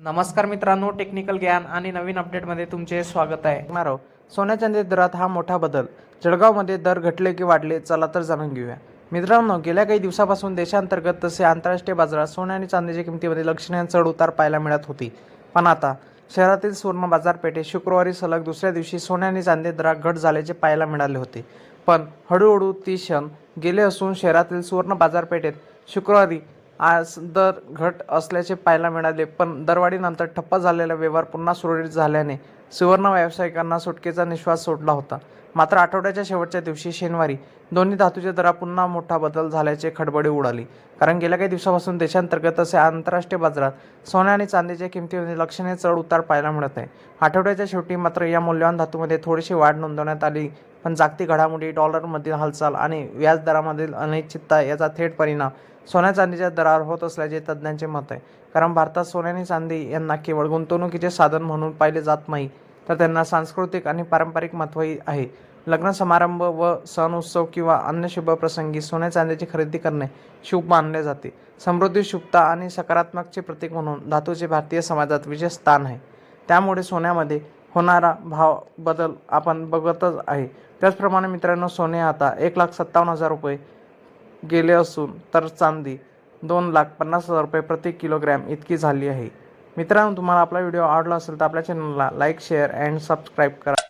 नमस्कार मित्रांनो टेक्निकल ज्ञान आणि नवीन अपडेटमध्ये तुमचे स्वागत आहे. मारो सोन्या चांदी दरात हा मोठा बदल. जळगावमध्ये दर घटले की वाढले चला तर जाणून घेऊया. मित्रांनो गेल्या काही दिवसापासून देशांतर्गत तसे आंतरराष्ट्रीय बाजारात सोन्या आणि चांदीच्या किमतीमध्ये लक्षणीय चढ उतार पाहायला मिळत होती. पण आता शहरातील सुवर्ण बाजारपेठेत शुक्रवारी सलग दुसऱ्या दिवशी सोन्या आणि चांदी दरात घट झाल्याचे पाहायला मिळाले होते. पण हळूहळू ती क्षण गेले असून शहरातील सुवर्ण बाजारपेठेत शुक्रवारी आज दर घट असल्याचे पाहायला मिळाले पण दरवाढीनंतर ठप्प झालेला व्यवहार पुन्हा सुरळीत झाल्याने सुवर्ण व्यावसायिकांना सुटकेचा निश्वास सोडला होता. मात्र आठवड्याच्या शेवटच्या दिवशी शनिवारी दोन्ही धातूच्या दरात पुन्हा मोठा बदल झाल्याचे खडबडी उडाली. कारण गेल्या काही दिवसापासून देशांतर्गत तसे आंतरराष्ट्रीय बाजारात सोन्या आणि चांदीच्या किमतीमध्ये लक्षणीय चढ उतार पाहायला मिळत आहे. आठवड्याच्या शेवटी मात्र या मौल्यवान धातूमध्ये थोडीशी वाढ नोंदवण्यात आली पण जागतिक घडामोडी डॉलरमधील हालचाल आणि व्याजदरामधील अनिश्चितता याचा थेट परिणाम सोन्या चांदीच्या दरावर होत असल्याचे तज्ज्ञांचे मत आहे. कारण भारतात सोने आणि चांदी यांना केवळ गुंतवणुकीचे साधन म्हणून पाहिले जात नाही तर त्यांना सांस्कृतिक आणि पारंपरिक महत्त्वही आहे. लग्न समारंभ व सण उत्सव किंवा अन्य शुभ प्रसंगी सोन्या चांदीची खरेदी करणे शुभ मानले जाते. समृद्धी शुभता आणि सकारात्मकचे प्रतीक म्हणून धातूचे भारतीय समाजात विशेष स्थान आहे. त्यामुळे सोन्यामध्ये होणारा भाव बदल आपण बघतच आहे. त्याचप्रमाणे मित्रांनो सोने आता एक लाख सत्तावन्न हजार रुपये गेले असून तर चांदी दोन लाख पन्नास हजार रुपये प्रति किलोग्रॅम इतकी झाली आहे. मित्रांनो तुम्हाला आपला व्हिडिओ आवडला असेल तर आपल्या चॅनलला लाईक शेअर अँड सबस्क्राईब करा.